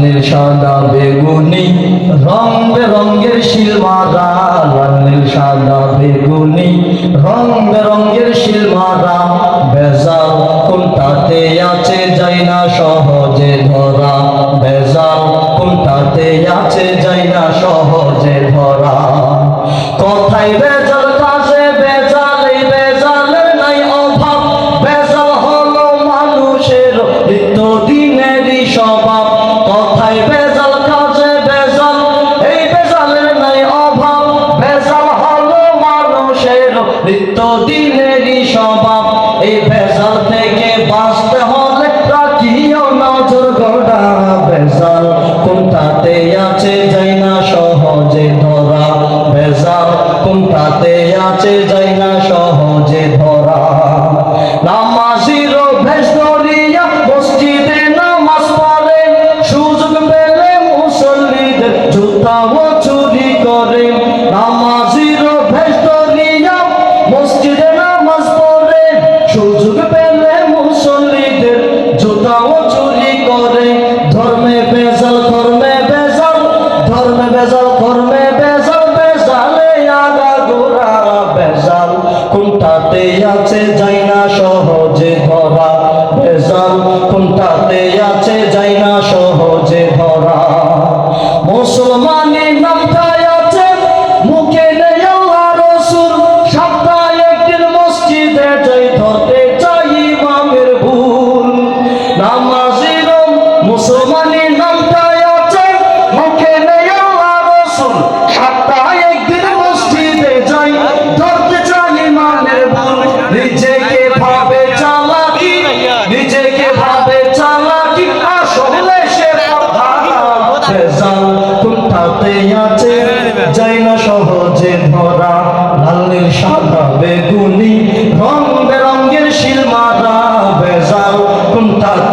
নীল সাদা বেগুনি রং বেরঙ্গের শিলমারা নীল সাদা বেগুনি রং বেরঙ্গের শিলমারা বেজাল কোনটাতে আছে যাই না সহজে ধরা বেজাল কোনটাতে আছে যাই না সহজে ধরা কথাই স্বভাব এই আছে যাই না সহজে ধরা। মুসলমানের মুখে নেই রসুল সপ্তাহে একদিন মসজিদে যাই চাই ইমামের ভুল। নামাজির মুসলমানের নিজেকে ভাবে চালাকি নিজেকে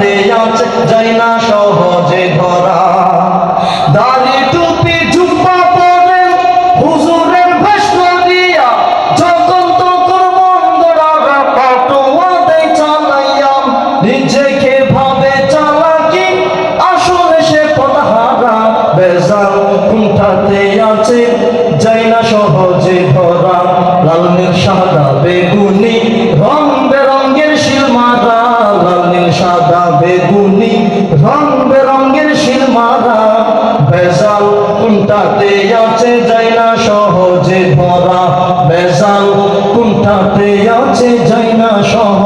কোনটাতে আছে যাই না সহজে ধরা। দাড়ি টুপি জুব্বা পরে হুজুরের বেশ দিয়া যখন তখন মন্দরা পাটোয়া চালাইয়া, নিজেকে ভাবে চালাকি, আসলে সে পদহারা বেজাল কোনটাতে আছে যাই না সহজে ধরা। লাল কোনটাতে আছে যাই না সহজে ধরা বেসাল কোনটাতে আছে যাই না সহজে